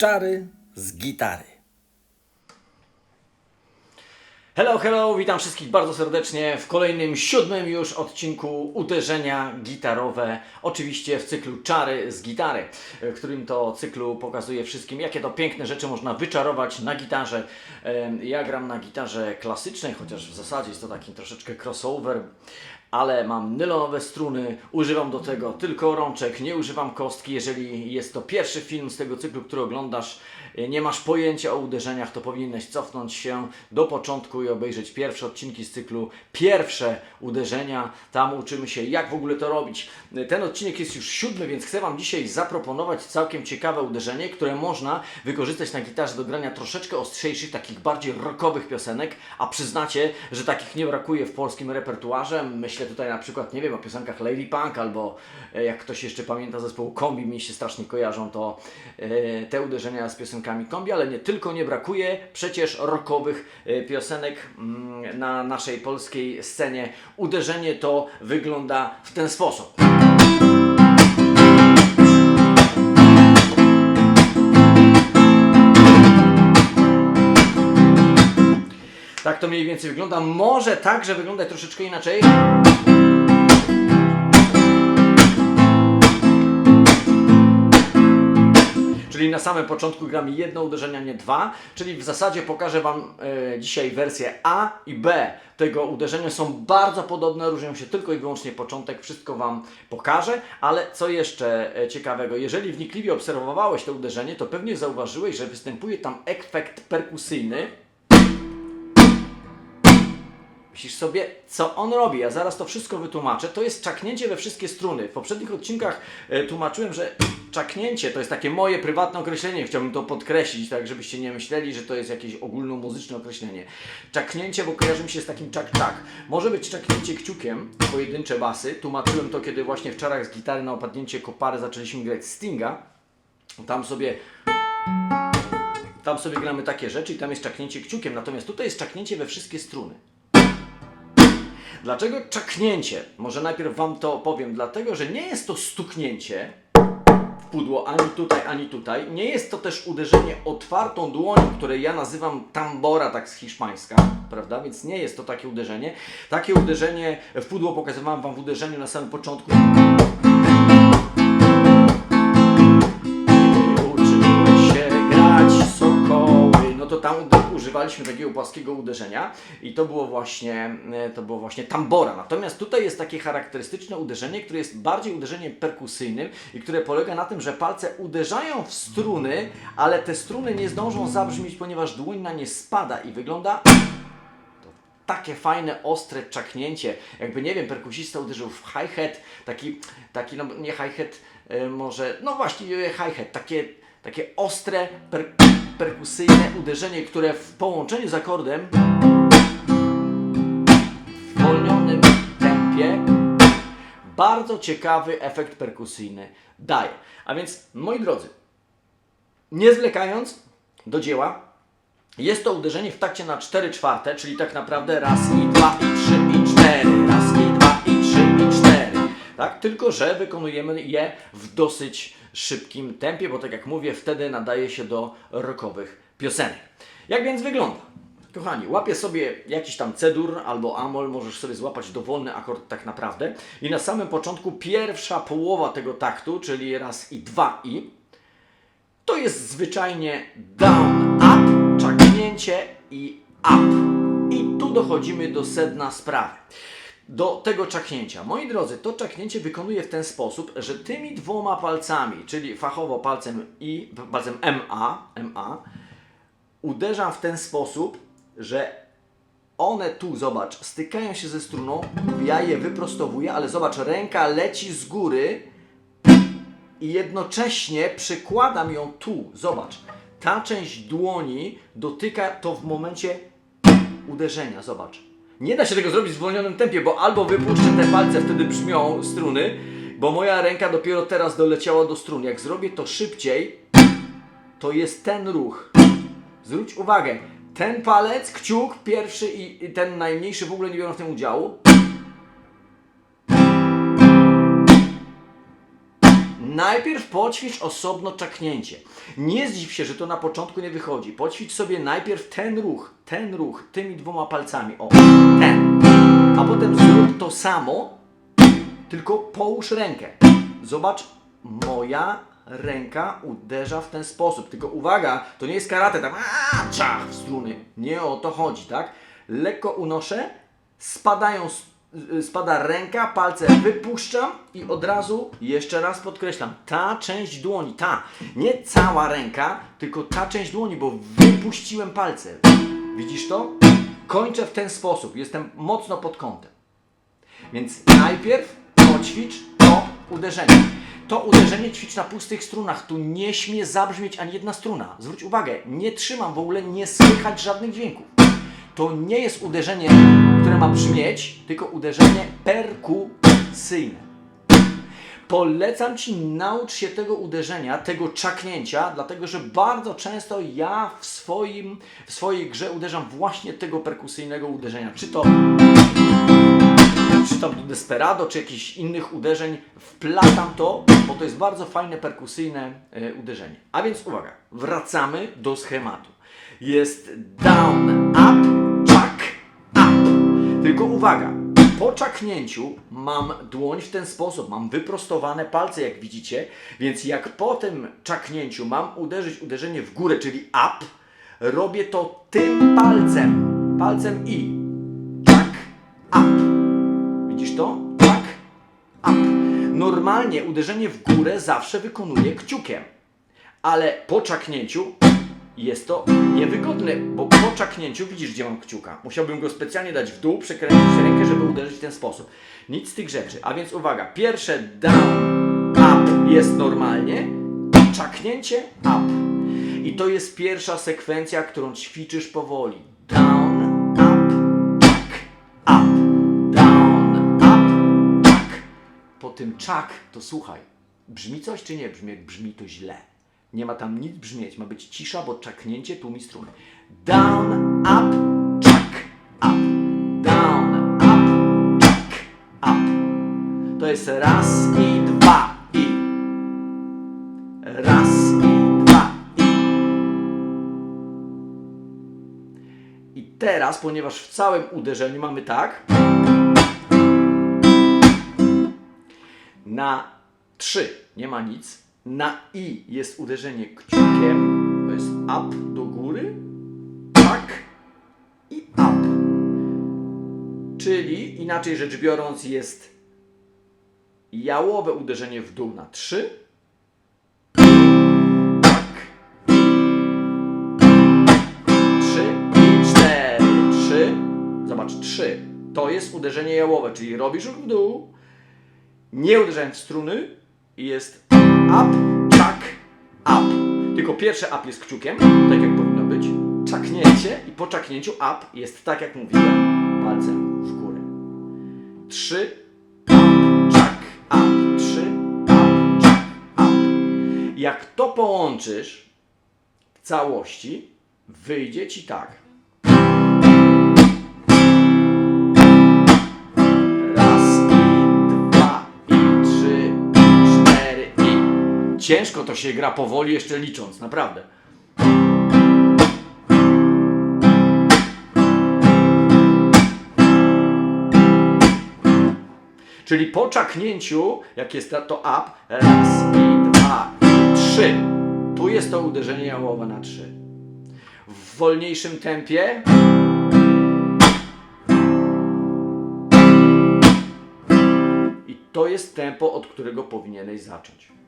czary z gitary. Hello, hello, witam wszystkich bardzo serdecznie w kolejnym, siódmym już odcinku Uderzenia Gitarowe. Oczywiście w cyklu Czary z gitary, w którym to cyklu pokazuję wszystkim, jakie to piękne rzeczy można wyczarować na gitarze. Ja gram na gitarze klasycznej, chociaż w zasadzie jest to taki troszeczkę crossover, ale mam nylonowe struny, używam do tego tylko rączek, nie używam kostki. Jeżeli jest to pierwszy film z tego cyklu, który oglądasz, e, nie masz pojęcia o uderzeniach, to powinieneś cofnąć się do początku i obejrzeć pierwsze odcinki z cyklu Pierwsze uderzenia. Tam uczymy się, jak w ogóle to robić. E, Ten odcinek jest już siódmy, więc chcę Wam dzisiaj zaproponować całkiem ciekawe uderzenie, które można wykorzystać na gitarze do grania troszeczkę ostrzejszych, takich bardziej rockowych piosenek, a przyznacie, że takich nie brakuje w polskim repertuarze. Myślę tutaj na przykład, nie wiem, o piosenkach Lady Punk albo e, jak ktoś jeszcze pamięta zespołu Kombi, mi się strasznie kojarzą to e, te uderzenia z piosenkami Kombi, ale nie tylko nie brakuje przecież rockowych e, piosenek mm, na naszej polskiej scenie. Uderzenie to wygląda w ten sposób. Tak to mniej więcej wygląda. Może także wyglądać troszeczkę inaczej. Czyli na samym początku gramy jedno uderzenie, a nie dwa. Czyli w zasadzie pokażę Wam e, dzisiaj wersję A i B tego uderzenia. Są bardzo podobne, różnią się tylko i wyłącznie początek. Wszystko Wam pokażę. Ale co jeszcze e, ciekawego, jeżeli wnikliwie obserwowałeś to uderzenie, to pewnie zauważyłeś, że występuje tam efekt perkusyjny. Myślisz sobie, co on robi? Ja zaraz to wszystko wytłumaczę. To jest czaknięcie we wszystkie struny. W poprzednich odcinkach e, tłumaczyłem, że czaknięcie to jest takie moje prywatne określenie. Chciałbym to podkreślić, tak żebyście nie myśleli, że to jest jakieś ogólnomuzyczne określenie. Czaknięcie, bo kojarzy mi się z takim czak-czak. Może być czaknięcie kciukiem, pojedyncze basy. Tłumaczyłem to, kiedy właśnie w czarach z gitary na opadnięcie kopary zaczęliśmy grać Stinga. Tam sobie tam sobie gramy takie rzeczy i tam jest czaknięcie kciukiem, natomiast tutaj jest czaknięcie we wszystkie struny. Dlaczego czaknięcie? Może najpierw Wam to powiem. Dlatego, że nie jest to stuknięcie w pudło ani tutaj, ani tutaj. Nie jest to też uderzenie otwartą dłonią, które ja nazywam tambora, tak z hiszpańska, prawda? Więc nie jest to takie uderzenie. Takie uderzenie w pudło pokazywałem Wam w uderzeniu na samym początku. Uczyłeś się grać sokoły. No to tam ude- używaliśmy takiego płaskiego uderzenia i to było właśnie e, to było właśnie tambora. Natomiast tutaj jest takie charakterystyczne uderzenie, które jest bardziej uderzeniem perkusyjnym i które polega na tym, że palce uderzają w struny, ale te struny nie zdążą zabrzmieć, ponieważ dłoń na nie spada i wygląda takie fajne, ostre czaknięcie. Jakby, nie wiem, perkusista uderzył w hi-hat, taki, taki no nie hi-hat, e, może, no właściwie hi-hat, takie, takie ostre, per, perkusyjne uderzenie, które w połączeniu z akordem w zwolnionym tempie bardzo ciekawy efekt perkusyjny daje. A więc, moi drodzy, nie zwlekając do dzieła, jest to uderzenie w takcie na 4 czwarte, czyli tak naprawdę raz i dwa i trzy i cztery, raz i dwa i trzy i cztery. Tak? Tylko, że wykonujemy je w dosyć szybkim tempie, bo tak jak mówię, wtedy nadaje się do rockowych piosenek. Jak więc wygląda? Kochani, łapię sobie jakiś tam cedur albo amol, możesz sobie złapać dowolny akord tak naprawdę. I na samym początku pierwsza połowa tego taktu, czyli raz i dwa i, to jest zwyczajnie down, up, czaknięcie i up. I tu dochodzimy do sedna sprawy. Do tego czaknięcia. Moi drodzy, to czaknięcie wykonuję w ten sposób, że tymi dwoma palcami, czyli fachowo palcem I, palcem MA, MA, uderzam w ten sposób, że one tu, zobacz, stykają się ze struną, ja je wyprostowuję, ale zobacz, ręka leci z góry, i jednocześnie przykładam ją tu. Zobacz, ta część dłoni dotyka to w momencie uderzenia. Zobacz. Nie da się tego zrobić w zwolnionym tempie, bo albo wypuszczę te palce, wtedy brzmią struny, bo moja ręka dopiero teraz doleciała do strun. Jak zrobię to szybciej, to jest ten ruch. Zwróć uwagę, ten palec, kciuk pierwszy i ten najmniejszy w ogóle nie biorą w tym udziału. Najpierw poćwicz osobno czaknięcie. Nie zdziw się, że to na początku nie wychodzi. Poćwicz sobie najpierw ten ruch, ten ruch, tymi dwoma palcami. O, ten. A potem zrób to samo, tylko połóż rękę. Zobacz, moja ręka uderza w ten sposób. Tylko uwaga, to nie jest karate, tam aaa, ciach w struny. Nie o to chodzi, tak? Lekko unoszę, spadają, spada ręka, palce wypuszczam i od razu, jeszcze raz podkreślam, ta część dłoni, ta, nie cała ręka, tylko ta część dłoni, bo wypuściłem palce. Widzisz to? Kończę w ten sposób, jestem mocno pod kątem. Więc najpierw poćwicz to uderzenie. To uderzenie ćwicz na pustych strunach. Tu nie śmie zabrzmieć ani jedna struna. Zwróć uwagę, nie trzymam w ogóle, nie słychać żadnych dźwięków. To nie jest uderzenie, które ma brzmieć, tylko uderzenie perkusyjne. Polecam Ci naucz się tego uderzenia, tego czaknięcia, dlatego że bardzo często ja w, swoim, w swojej grze uderzam właśnie tego perkusyjnego uderzenia. Czy to czy tam do desperado, czy jakichś innych uderzeń, wplatam to, bo to jest bardzo fajne perkusyjne e, uderzenie. A więc uwaga, wracamy do schematu. Jest down, up. Tylko uwaga, po czaknięciu mam dłoń w ten sposób, mam wyprostowane palce, jak widzicie, więc jak po tym czaknięciu mam uderzyć uderzenie w górę, czyli up, robię to tym palcem, palcem i. Chuck, up. Widzisz to? Tak? Up. Normalnie uderzenie w górę zawsze wykonuję kciukiem. Ale po czaknięciu jest to niewygodne, bo po czaknięciu widzisz, gdzie mam kciuka. Musiałbym go specjalnie dać w dół, przekręcić rękę, żeby uderzyć w ten sposób. Nic z tych rzeczy. A więc uwaga, pierwsze down, up jest normalnie, czaknięcie up. I to jest pierwsza sekwencja, którą ćwiczysz powoli. Down, up, chuck, up down, up, czak. Po tym czak to słuchaj, brzmi coś czy nie brzmi? Jak brzmi to źle. Nie ma tam nic brzmieć, ma być cisza, bo czaknięcie tłumi struny. Down, up, czak, up. Down, up, czak, up. To jest raz i dwa i. Raz i dwa i. I teraz, ponieważ w całym uderzeniu mamy tak, na 3 nie ma nic, na i jest uderzenie kciukiem, to jest up do góry, tak. I up. Czyli inaczej rzecz biorąc jest jałowe uderzenie w dół na 3, tak. To jest uderzenie jałowe, czyli robisz ruch w dół, nie uderzając w struny i jest up, czak, up. Tylko pierwsze up jest kciukiem, tak jak powinno być. Czaknięcie i po czaknięciu up jest tak jak mówiłem, palcem w górę. Trzy, up, czak, up. Trzy, up, czak, up. Jak to połączysz w całości, wyjdzie Ci tak. Ciężko to się gra powoli jeszcze licząc, naprawdę. Czyli po czaknięciu, jak jest to up, raz i dwa i trzy. Tu jest to uderzenie jałowe na trzy. W wolniejszym tempie I to jest tempo, od którego powinieneś zacząć.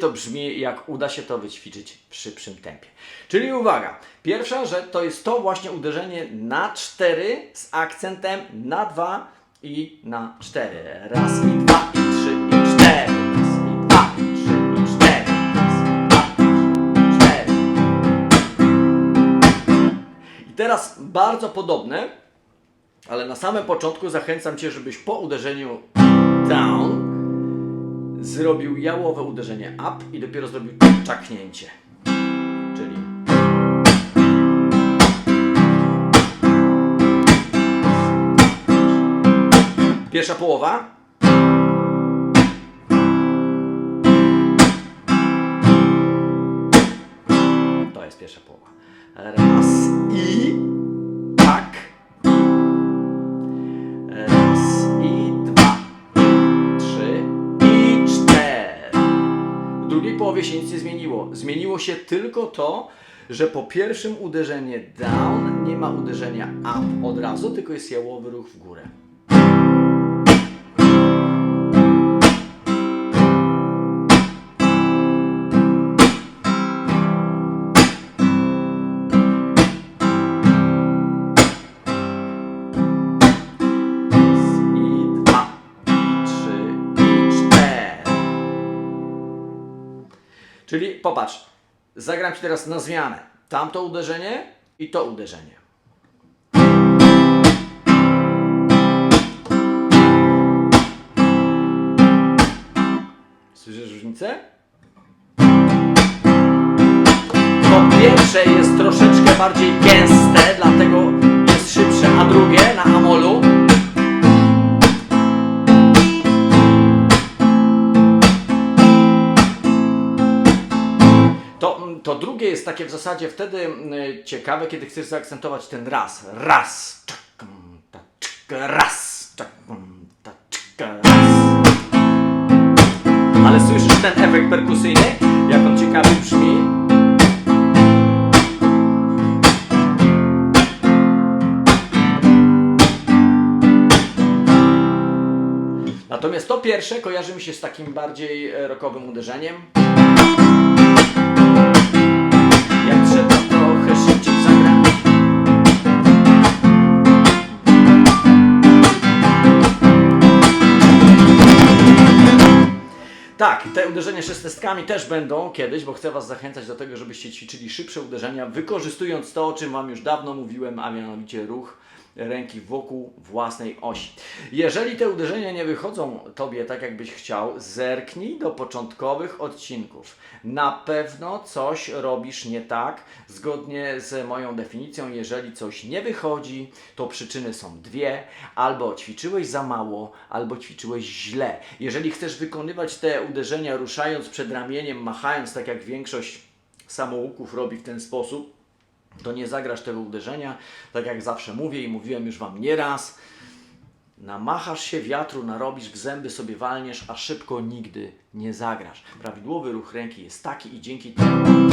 to brzmi, jak uda się to wyćwiczyć w szybszym tempie. Czyli uwaga, pierwsza, że to jest to właśnie uderzenie na 4 z akcentem na 2 i na 4. Raz i dwa i trzy i cztery. Raz i dwa i trzy i cztery. Raz i dwa i trzy i cztery. I teraz bardzo podobne, ale na samym początku zachęcam Cię, żebyś po uderzeniu zrobił jałowe uderzenie up i dopiero zrobił czaknięcie. Czyli pierwsza połowa. To jest pierwsza połowa. Raz i Połowie się nic nie zmieniło. Zmieniło się tylko to, że po pierwszym uderzeniu down nie ma uderzenia up od razu, tylko jest jałowy ruch w górę. Czyli popatrz, zagram Ci teraz na zmianę. Tamto uderzenie i to uderzenie. Słyszysz różnicę? Po pierwsze jest troszeczkę bardziej gęste, dlatego jest szybsze, a drugie na amolu To, drugie jest takie w zasadzie wtedy mm, ciekawe, kiedy chcesz zaakcentować ten raz. Raz. raz. Ale słyszysz ten efekt perkusyjny? Jak on ciekawie brzmi? Natomiast to pierwsze kojarzy mi się z takim bardziej e, rockowym uderzeniem. Tak, te uderzenia szesnastkami też będą kiedyś, bo chcę Was zachęcać do tego, żebyście ćwiczyli szybsze uderzenia, wykorzystując to, o czym Wam już dawno mówiłem, a mianowicie ruch ręki wokół własnej osi. Jeżeli te uderzenia nie wychodzą Tobie tak, jakbyś chciał, zerknij do początkowych odcinków. Na pewno coś robisz nie tak, zgodnie z moją definicją. Jeżeli coś nie wychodzi, to przyczyny są dwie: albo ćwiczyłeś za mało, albo ćwiczyłeś źle. Jeżeli chcesz wykonywać te uderzenia ruszając przed ramieniem, machając tak jak większość samouków robi w ten sposób, to nie zagrasz tego uderzenia. Tak jak zawsze mówię i mówiłem już Wam nieraz, namachasz się wiatru, narobisz, w zęby sobie walniesz, a szybko nigdy nie zagrasz. Prawidłowy ruch ręki jest taki i dzięki temu...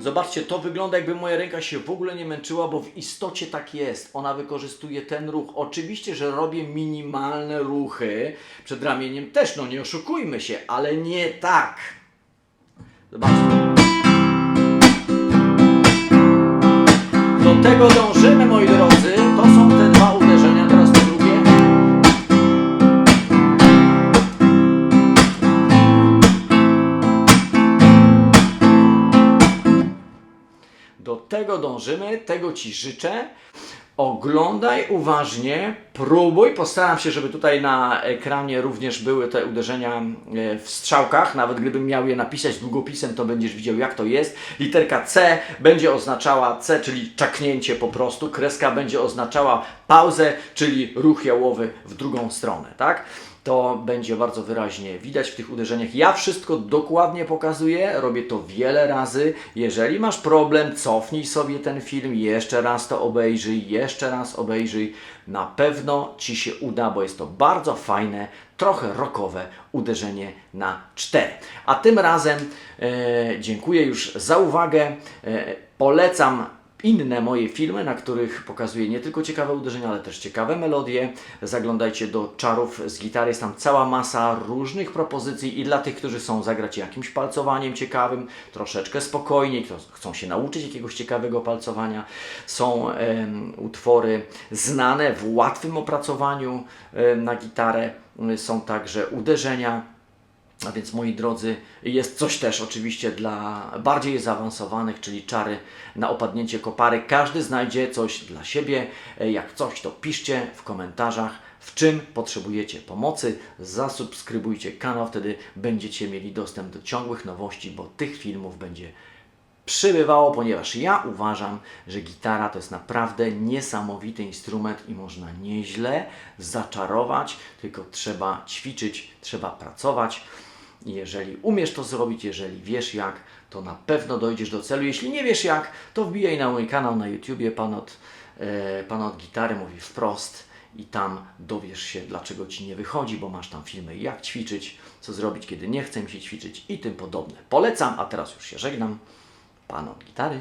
Zobaczcie, to wygląda jakby moja ręka się w ogóle nie męczyła, bo w istocie tak jest. Ona wykorzystuje ten ruch. Oczywiście, że robię minimalne ruchy przed ramieniem też, no nie oszukujmy się, ale nie tak. Zobaczcie. Tego dążymy, moi drodzy. Tego dążymy, tego Ci życzę. Oglądaj uważnie, próbuj. Postaram się, żeby tutaj na ekranie również były te uderzenia e, w strzałkach. Nawet gdybym miał je napisać długopisem, to będziesz widział, jak to jest. Literka C będzie oznaczała C, czyli czaknięcie po prostu. Kreska będzie oznaczała pauzę, czyli ruch jałowy w drugą stronę, tak? To będzie bardzo wyraźnie widać w tych uderzeniach. Ja wszystko dokładnie pokazuję, robię to wiele razy. Jeżeli masz problem, cofnij sobie ten film, jeszcze raz to obejrzyj, jeszcze raz obejrzyj. Na pewno Ci się uda, bo jest to bardzo fajne, trochę rockowe uderzenie na cztery. A tym razem e, dziękuję już za uwagę. E, polecam inne moje filmy, na których pokazuję nie tylko ciekawe uderzenia, ale też ciekawe melodie. Zaglądajcie do Czarów z gitary, jest tam cała masa różnych propozycji i dla tych, którzy chcą zagrać jakimś palcowaniem ciekawym, troszeczkę spokojniej, chcą się nauczyć jakiegoś ciekawego palcowania. Są em, utwory znane w łatwym opracowaniu em, na gitarę, są także uderzenia A więc moi drodzy, jest coś też oczywiście dla bardziej zaawansowanych, czyli czary na opadnięcie kopary. Każdy znajdzie coś dla siebie. Jak coś, to piszcie w komentarzach, w czym potrzebujecie pomocy. Zasubskrybujcie kanał, wtedy będziecie mieli dostęp do ciągłych nowości, bo tych filmów będzie przybywało, ponieważ ja uważam, że gitara to jest naprawdę niesamowity instrument i można nieźle zaczarować, tylko trzeba ćwiczyć, trzeba pracować. Jeżeli umiesz to zrobić, jeżeli wiesz jak, to na pewno dojdziesz do celu. Jeśli nie wiesz jak, to wbijaj na mój kanał na YouTubie, pan od, e, pan od gitary mówi wprost i tam dowiesz się, dlaczego Ci nie wychodzi, bo masz tam filmy jak ćwiczyć, co zrobić, kiedy nie chce mi się ćwiczyć i tym podobne. Polecam, a teraz już się żegnam. Pan od gitary.